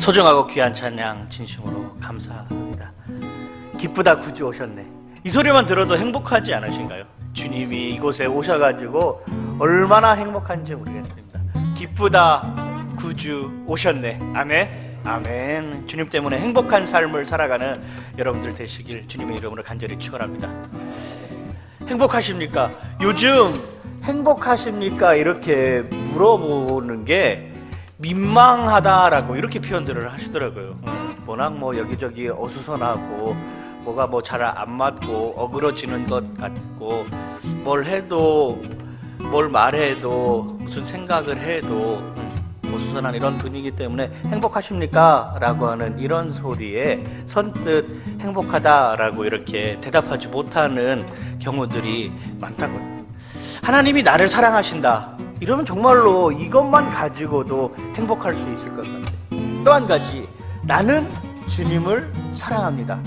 소중하고 귀한 찬양 진심으로 감사합니다. 기쁘다 구주 오셨네. 이 소리만 들어도 행복하지 않으신가요? 주님이 이곳에 오셔가지고 얼마나 행복한지 모르겠습니다. 기쁘다 구주 오셨네. 아멘. 아멘. 주님 때문에 행복한 삶을 살아가는 여러분들 되시길 주님의 이름으로 간절히 축원합니다. 행복하십니까? 요즘 행복하십니까? 이렇게 물어보는 게 민망하다라고 이렇게 표현들을 하시더라고요. 음, 워낙 뭐 여기저기 어수선하고 뭐가 뭐 잘 안 맞고 어그러지는 것 같고 뭘 해도 뭘 말해도 무슨 생각을 해도 음, 어수선한 이런 분위기 때문에 행복하십니까? 라고 하는 이런 소리에 선뜻 행복하다라고 이렇게 대답하지 못하는 경우들이 많다고요. 하나님이 나를 사랑하신다. 이러면 정말로 이것만 가지고도 행복할 수 있을 것 같아요. 또 한 가지, 나는 주님을 사랑합니다.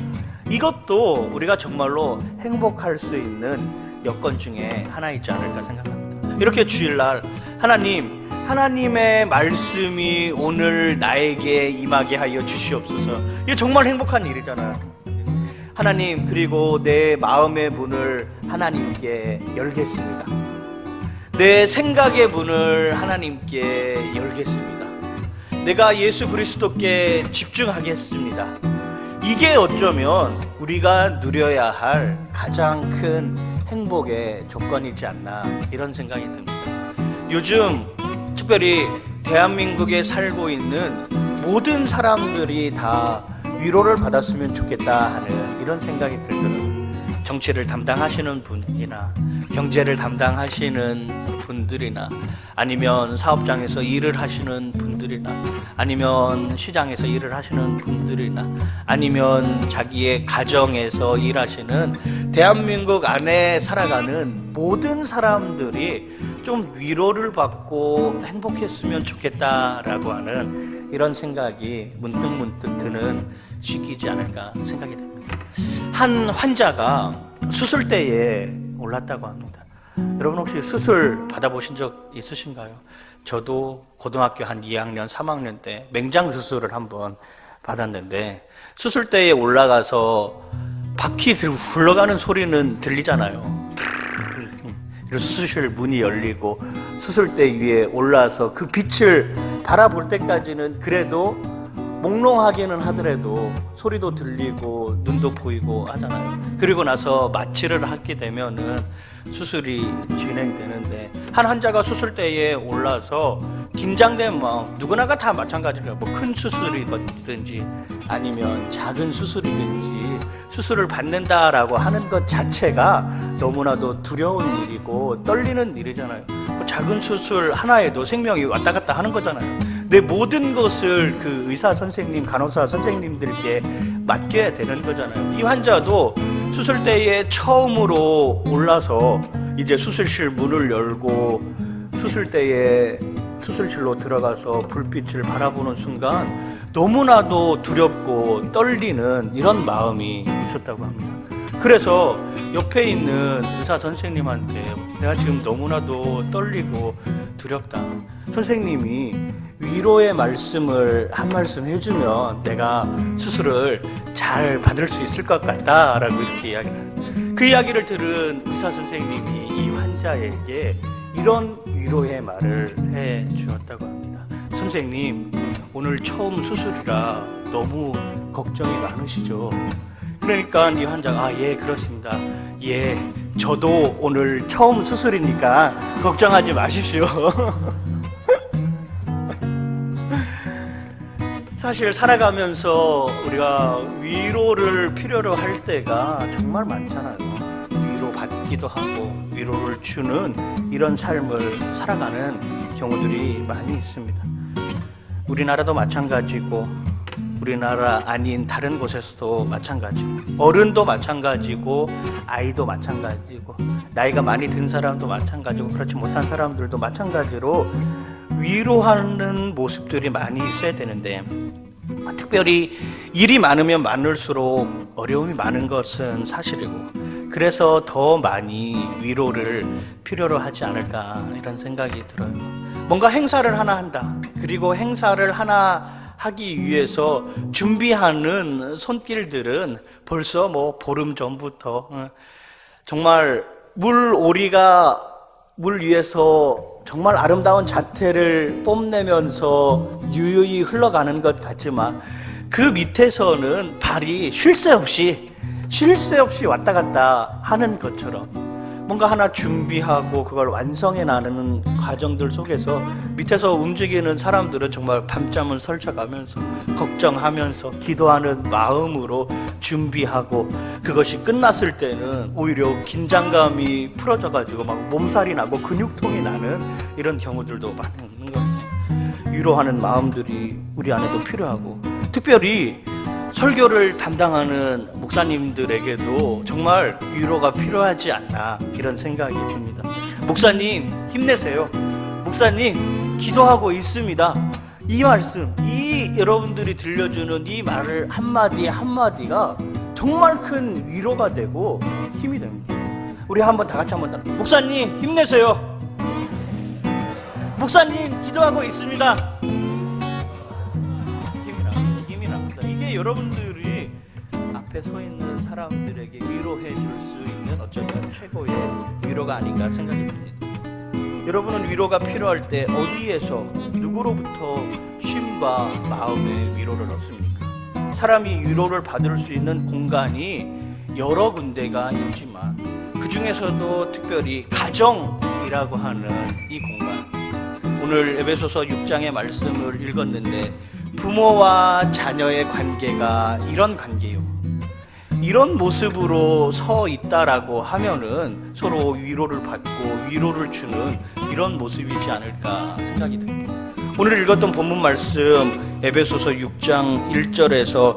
이것도 우리가 정말로 행복할 수 있는 여건 중에 하나이지 않을까 생각합니다. 이렇게 주일날 하나님, 하나님의 말씀이 오늘 나에게 임하게 하여 주시옵소서. 이게 정말 행복한 일이잖아요. 하나님, 그리고 내 마음의 문을 하나님께 열겠습니다. 내 생각의 문을 하나님께 열겠습니다. 내가 예수 그리스도께 집중하겠습니다. 이게 어쩌면 우리가 누려야 할 가장 큰 행복의 조건이지 않나 이런 생각이 듭니다. 요즘 특별히 대한민국에 살고 있는 모든 사람들이 다 위로를 받았으면 좋겠다 하는 이런 생각이 들더라고요. 정치를 담당하시는 분이나 경제를 담당하시는 분들이나 아니면 사업장에서 일을 하시는 분들이나 아니면 시장에서 일을 하시는 분들이나 아니면 자기의 가정에서 일하시는 대한민국 안에 살아가는 모든 사람들이 좀 위로를 받고 행복했으면 좋겠다라고 하는 이런 생각이 문득문득 드는 시기지 않을까 생각이 됩니다. 한 환자가 수술대에 올랐다고 합니다. 여러분 혹시 수술 받아보신 적 있으신가요? 저도 고등학교 한 2학년, 3학년 때 맹장 수술을 한번 받았는데 수술대에 올라가서 바퀴 들- 굴러가는 소리는 들리잖아요. 수술실 문이 열리고 수술대 위에 올라서 그 빛을 바라볼 때까지는 그래도 몽롱하기는 하더라도 소리도 들리고 눈도 보이고 하잖아요. 그리고 나서 마취를 하게 되면은 수술이 진행되는데 한 환자가 수술대에 올라서 긴장된 마음 누구나가 다 마찬가지로 뭐큰 수술이든지 아니면 작은 수술이든지 수술을 받는다라고 하는 것 자체가 너무나도 두려운 일이고 떨리는 일이잖아요. 뭐 작은 수술 하나에도 생명이 왔다 갔다 하는 거잖아요. 내 모든 것을 그 의사 선생님, 간호사 선생님들께 맡겨야 되는 거잖아요. 이 환자도 수술대에 처음으로 올라서 이제 수술실 문을 열고 수술대에 수술실로 들어가서 불빛을 바라보는 순간 너무나도 두렵고 떨리는 이런 마음이 있었다고 합니다. 그래서 옆에 있는 의사 선생님한테 내가 지금 너무나도 떨리고 두렵다. 선생님이 위로의 말씀을 한 말씀 해주면 내가 수술을 잘 받을 수 있을 것 같다라고 이렇게 이야기를 해요. 그 이야기를 들은 의사 선생님이 이 환자에게 이런 위로의 말을 해 주었다고 합니다. 선생님, 오늘 처음 수술이라 너무 걱정이 많으시죠? 그러니까 이 환자가 아, 예, 그렇습니다. 예, 저도 오늘 처음 수술이니까 걱정하지 마십시오. 사실 살아가면서 우리가 위로를 필요로 할 때가 정말 많잖아요. 위로 받기도 하고 위로를 주는 이런 삶을 살아가는 경우들이 많이 있습니다. 우리나라도 마찬가지고 우리나라 아닌 다른 곳에서도 마찬가지고 어른도 마찬가지고 아이도 마찬가지고 나이가 많이 든 사람도 마찬가지고 그렇지 못한 사람들도 마찬가지로 위로하는 모습들이 많이 있어야 되는데 특별히 일이 많으면 많을수록 어려움이 많은 것은 사실이고 그래서 더 많이 위로를 필요로 하지 않을까 이런 생각이 들어요. 뭔가 행사를 하나 한다. 그리고 행사를 하나 하기 위해서 준비하는 손길들은 벌써 뭐 보름 전부터 어, 정말 물 오리가 물 위에서 정말 아름다운 자태를 뽐내면서 유유히 흘러가는 것 같지만 그 밑에서는 발이 쉴 새 없이 쉴 새 없이 왔다 갔다 하는 것처럼 뭔가 하나 준비하고 그걸 완성해 나가는 과정들 속에서 밑에서 움직이는 사람들은 정말 밤잠을 설쳐가면서 걱정하면서 기도하는 마음으로 준비하고 그것이 끝났을 때는 오히려 긴장감이 풀어져 가지고 막 몸살이 나고 근육통이 나는 이런 경우들도 많이 있는 것 같아요. 위로하는 마음들이 우리 안에도 필요하고 특별히 설교를 담당하는 목사님들에게도 정말 위로가 필요하지 않나 이런 생각이 듭니다. 목사님 힘내세요. 목사님 기도하고 있습니다. 이 말씀, 이 여러분들이 들려주는 이 말을 한마디 한마디가 정말 큰 위로가 되고 힘이 됩니다. 우리 한번 다 같이 한번 따라. 목사님 힘내세요. 목사님 기도하고 있습니다. 여러분들이 앞에 서 있는 사람들에게 위로해 줄 수 있는 어쩌면 최고의 위로가 아닌가 생각이 듭니다. 여러분은 위로가 필요할 때 어디에서 누구로부터 쉼과 마음의 위로를 얻습니까? 사람이 위로를 받을 수 있는 공간이 여러 군데가 있지만 그 중에서도 특별히 가정이라고 하는 이 공간 오늘 에베소서 6장의 말씀을 읽었는데 부모와 자녀의 관계가 이런 관계요. 이런 모습으로 서 있다라고 하면은 서로 위로를 받고 위로를 주는 이런 모습이지 않을까 생각이 듭니다. 오늘 읽었던 본문 말씀 에베소서 6장 1절에서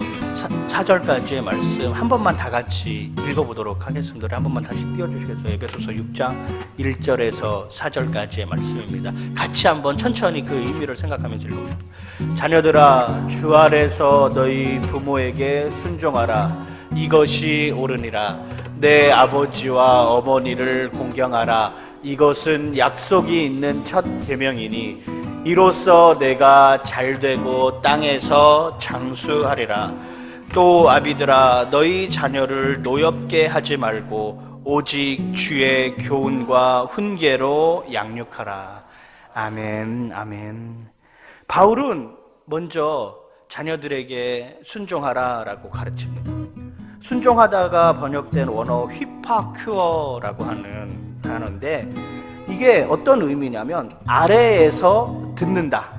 4절까지의 말씀 한 번만 다 같이 읽어보도록 하겠습니다. 한 번만 다시 띄워주시겠어요? 에베소서 6장 1절에서 4절까지의 말씀입니다. 같이 한번 천천히 그 의미를 생각하면서 읽어보십시오. 자녀들아 주 아래서 너희 부모에게 순종하라. 이것이 옳으니라. 내 아버지와 어머니를 공경하라. 이것은 약속이 있는 첫 계명이니 이로써 내가 잘되고 땅에서 장수하리라. 또 아비들아 너희 자녀를 노엽게 하지 말고 오직 주의 교훈과 훈계로 양육하라. 아멘, 아멘. 바울은 먼저 자녀들에게 순종하라라고 가르칩니다. 순종하다가 번역된 원어 휘파큐어라고 하는 단어인데 이게 어떤 의미냐면 아래에서 듣는다.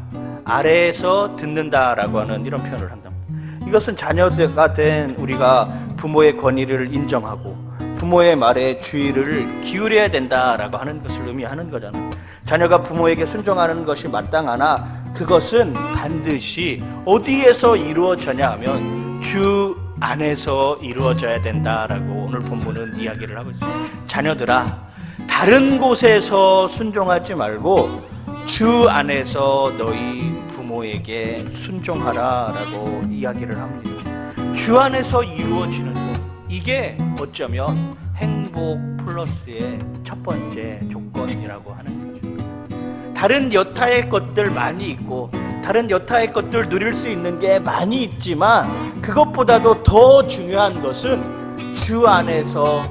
아래에서 듣는다라고 하는 이런 표현을 한답니다. 이것은 자녀가 된 우리가 부모의 권위를 인정하고 부모의 말에 주의를 기울여야 된다라고 하는 것을 의미하는 거잖아요. 자녀가 부모에게 순종하는 것이 마땅하나 그것은 반드시 어디에서 이루어져냐 하면 주 안에서 이루어져야 된다라고 오늘 본문은 이야기를 하고 있어요. 자녀들아, 다른 곳에서 순종하지 말고 주 안에서 너희 부모에게 순종하라라고 이야기를 합니다. 주 안에서 이루어지는 것 이게 어쩌면 행복 플러스의 첫 번째 조건이라고 하는 거죠. 다른 여타의 것들 많이 있고 다른 여타의 것들 누릴 수 있는 게 많이 있지만 그것보다도 더 중요한 것은 주 안에서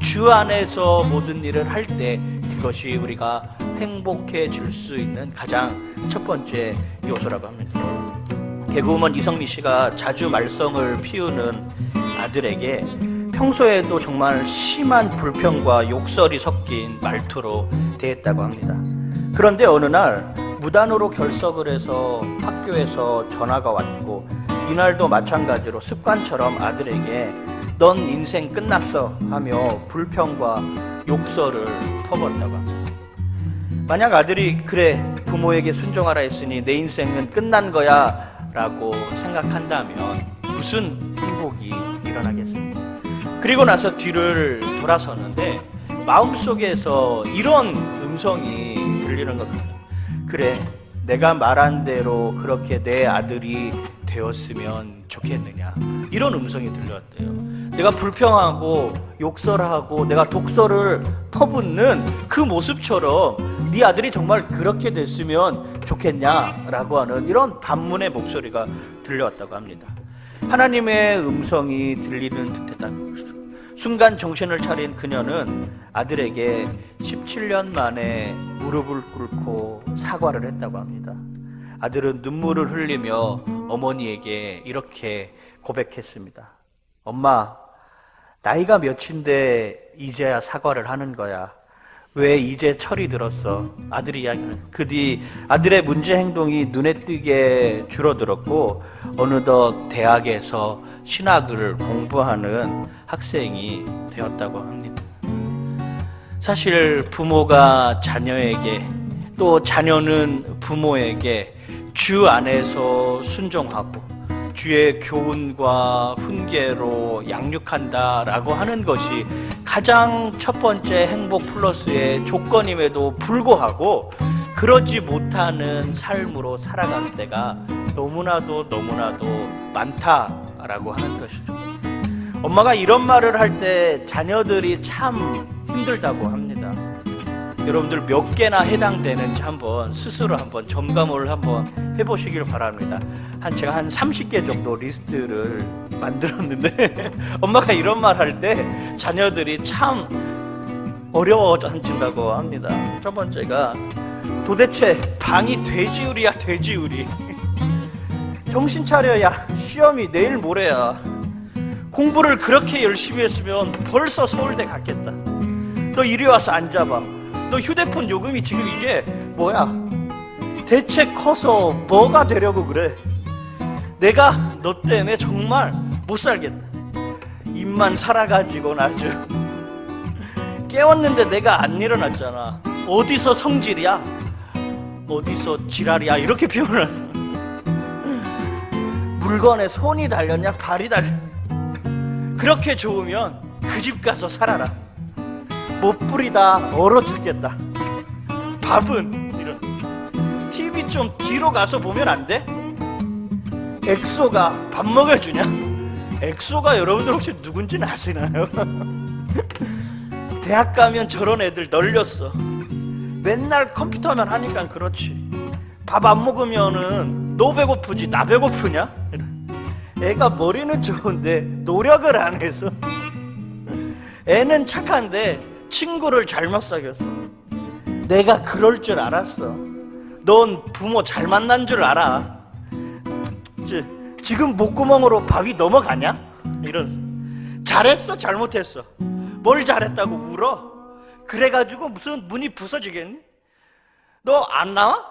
주 안에서 모든 일을 할 때 그것이 우리가 행복해질 수 있는 가장 첫 번째 요소라고 합니다. 개그우먼 이성미 씨가 자주 말썽을 피우는 아들에게 평소에도 정말 심한 불평과 욕설이 섞인 말투로 대했다고 합니다. 그런데 어느 날 무단으로 결석을 해서 학교에서 전화가 왔고 이날도 마찬가지로 습관처럼 아들에게 넌 인생 끝났어 하며 불평과 욕설을 퍼버렸다고 합니다. 만약 아들이 그래 부모에게 순종하라 했으니 내 인생은 끝난 거야 라고 생각한다면 무슨 행복이 일어나겠습니까? 그리고 나서 뒤를 돌아서는데 마음속에서 이런 음성이 들리는 것 같아요. 그래, 내가 말한 대로 그렇게 내 아들이 되었으면 좋겠느냐. 이런 음성이 들려왔대요. 내가 불평하고 욕설하고 내가 독설을 퍼붓는 그 모습처럼 네 아들이 정말 그렇게 됐으면 좋겠냐라고 하는 이런 반문의 목소리가 들려왔다고 합니다. 하나님의 음성이 들리는 듯했다는 것이죠. 순간 정신을 차린 그녀는 아들에게 17년 만에 무릎을 꿇고 사과를 했다고 합니다. 아들은 눈물을 흘리며 어머니에게 이렇게 고백했습니다. 엄마, 나이가 몇인데 이제야 사과를 하는 거야. 왜 이제 철이 들었어? 아들이 이야기하는. 그 뒤 아들의 문제 행동이 눈에 띄게 줄어들었고 어느덧 대학에서 신학을 공부하는 학생이 되었다고 합니다. 사실 부모가 자녀에게 또 자녀는 부모에게 주 안에서 순종하고 주의 교훈과 훈계로 양육한다라고 하는 것이 가장 첫 번째 행복 플러스의 조건임에도 불구하고 그러지 못하는 삶으로 살아갈 때가 너무나도 너무나도 많다라고 하는 것이죠. 엄마가 이런 말을 할 때 자녀들이 참 힘들다고 합니다. 여러분들 몇 개나 해당되는지 한번 스스로 한번 점검을 한번 해보시길 바랍니다. 한 제가 한 30개 정도 리스트를 만들었는데 엄마가 이런 말 할 때 자녀들이 참 어려워진다고 합니다. 첫 번째가 도대체 방이 돼지우리야 돼지우리 정신 차려야 시험이 내일 모레야 공부를 그렇게 열심히 했으면 벌써 서울대 갔겠다. 너 이리 와서 앉아봐. 너 휴대폰 요금이 지금 이게 뭐야? 대체 커서 뭐가 되려고 그래? 내가 너 때문에 정말 못 살겠다. 입만 살아가지고 아주 깨웠는데 내가 안 일어났잖아. 어디서 성질이야? 어디서 지랄이야? 이렇게 표현을. 물건에 손이 달렸냐? 발이 달렸냐? 그렇게 좋으면 그 집 가서 살아라. 못 부리다 얼어 죽겠다. 밥은 이런 TV 좀 뒤로 가서 보면 안 돼? 엑소가 밥 먹여주냐? 엑소가 여러분들 혹시 누군지는 아시나요? 대학 가면 저런 애들 널렸어. 맨날 컴퓨터만 하니까 그렇지. 밥 안 먹으면은 너 배고프지 나 배고프냐? 애가 머리는 좋은데 노력을 안 해서 애는 착한데 친구를 잘못 사귀었어. 내가 그럴 줄 알았어. 넌 부모 잘 만난 줄 알아. 지, 지금 목구멍으로 밥이 넘어가냐? 이런. 잘했어, 잘못했어. 뭘 잘했다고 울어? 그래가지고 무슨 문이 부서지겠니? 너 안 나와?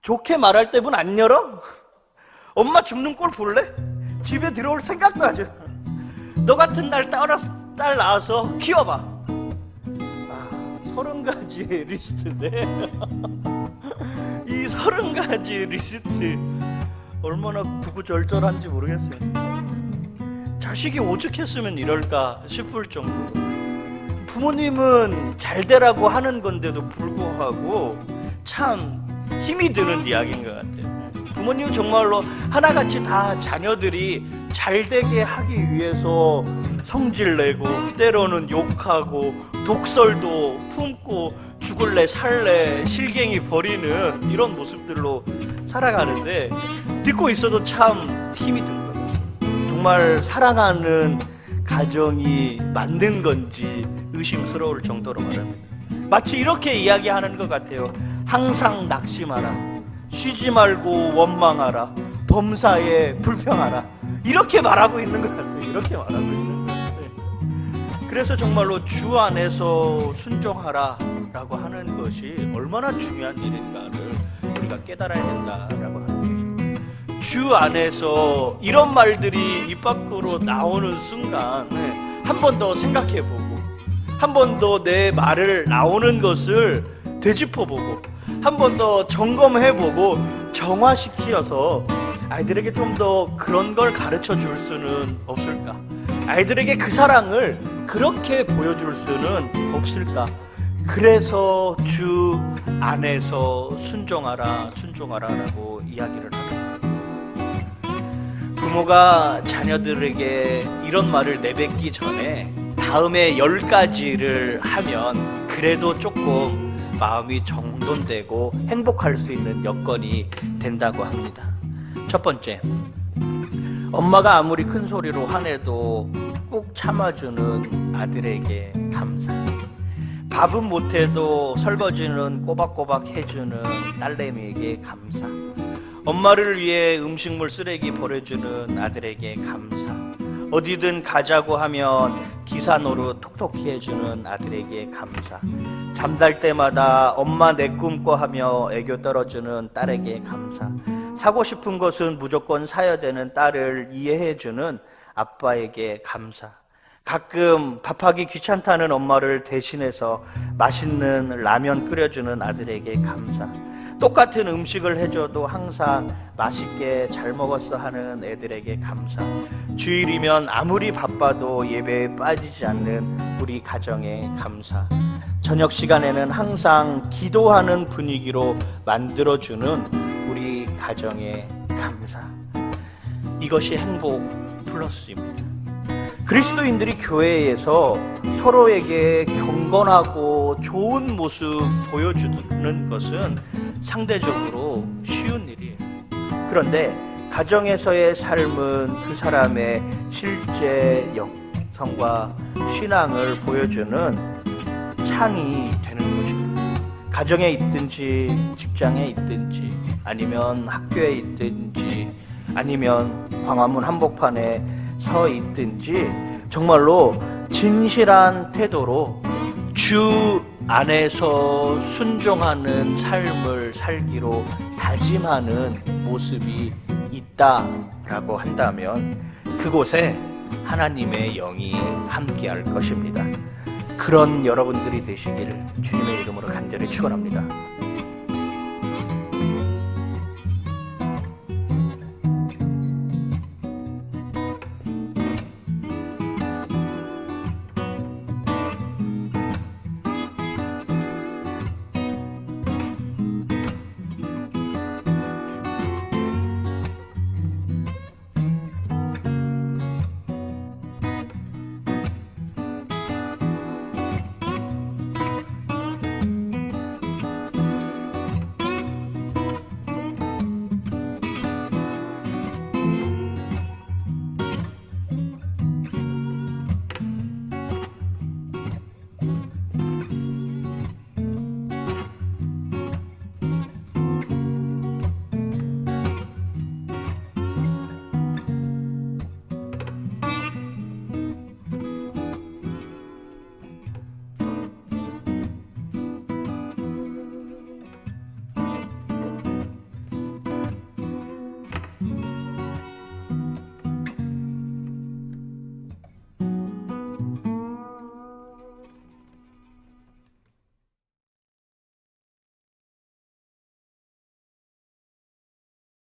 좋게 말할 때 문 안 열어? 엄마 죽는 꼴 볼래? 집에 들어올 생각도 하지. 너 같은 딸 따라서 딸 낳아서 키워봐. 아, 서른 가지 리스트인데 이 서른 가지 리스트 얼마나 구구절절한지 모르겠어요. 자식이 오죽했으면 이럴까 싶을 정도로 부모님은 잘 되라고 하는 건데도 불구하고 참 힘이 드는 이야기인 것 같아요. 부모님은 정말로 하나같이 다 자녀들이 잘 되게 하기 위해서 성질 내고 때로는 욕하고 독설도 품고 죽을래 살래 실갱이 버리는 이런 모습들로 살아가는데 듣고 있어도 참 힘이 들거든요. 정말 사랑하는 가정이 맞는 건지 의심스러울 정도로 말합니다. 마치 이렇게 이야기하는 것 같아요. 항상 낙심하라. 쉬지 말고 원망하라. 범사에 불평하라. 이렇게 말하고 있는 것 같아요. 이렇게 말하고 같아요. 그래서 정말로 주 안에서 순종하라라고 하는 것이 얼마나 중요한 일인가를 우리가 깨달아야 된다라고 하는 것이죠. 주 안에서 이런 말들이 입 밖으로 나오는 순간 한번 더 생각해 보고 한 번 더 내 말을 나오는 것을 되짚어 보고 한 번 더 점검해 보고 정화시키어서 아이들에게 좀 더 그런 걸 가르쳐 줄 수는 없을까? 아이들에게 그 사랑을 그렇게 보여줄 수는 없을까? 그래서 주 안에서 순종하라, 순종하라라고 이야기를 하는 거예요. 부모가 자녀들에게 이런 말을 내뱉기 전에 다음에 열 가지를 하면 그래도 조금 마음이 정돈되고 행복할 수 있는 여건이 된다고 합니다. 첫 번째, 엄마가 아무리 큰 소리로 화내도 꾹 참아주는 아들에게 감사. 밥은 못해도 설거지는 꼬박꼬박 해주는 딸내미에게 감사. 엄마를 위해 음식물 쓰레기 버려주는 아들에게 감사. 어디든 가자고 하면 기사 노릇 톡톡히 해주는 아들에게 감사. 잠잘 때마다 엄마 내 꿈꿔 하며 애교 떨어주는 딸에게 감사. 사고 싶은 것은 무조건 사야 되는 딸을 이해해주는 아빠에게 감사. 가끔 밥하기 귀찮다는 엄마를 대신해서 맛있는 라면 끓여주는 아들에게 감사. 똑같은 음식을 해줘도 항상 맛있게 잘 먹었어 하는 애들에게 감사. 주일이면 아무리 바빠도 예배에 빠지지 않는 우리 가정에 감사. 저녁 시간에는 항상 기도하는 분위기로 만들어주는 가정에 감사. 이것이 행복 플러스입니다. 그리스도인들이 교회에서 서로에게 경건하고 좋은 모습 보여주는 것은 상대적으로 쉬운 일이에요. 그런데 가정에서의 삶은 그 사람의 실제 영성과 신앙을 보여주는 창이 되는. 가정에 있든지 직장에 있든지 아니면 학교에 있든지 아니면 광화문 한복판에 서 있든지 정말로 진실한 태도로 주 안에서 순종하는 삶을 살기로 다짐하는 모습이 있다라고 한다면 그곳에 하나님의 영이 함께할 것입니다. 그런 여러분들이 되시기를 주님의 이름으로 간절히 축원합니다.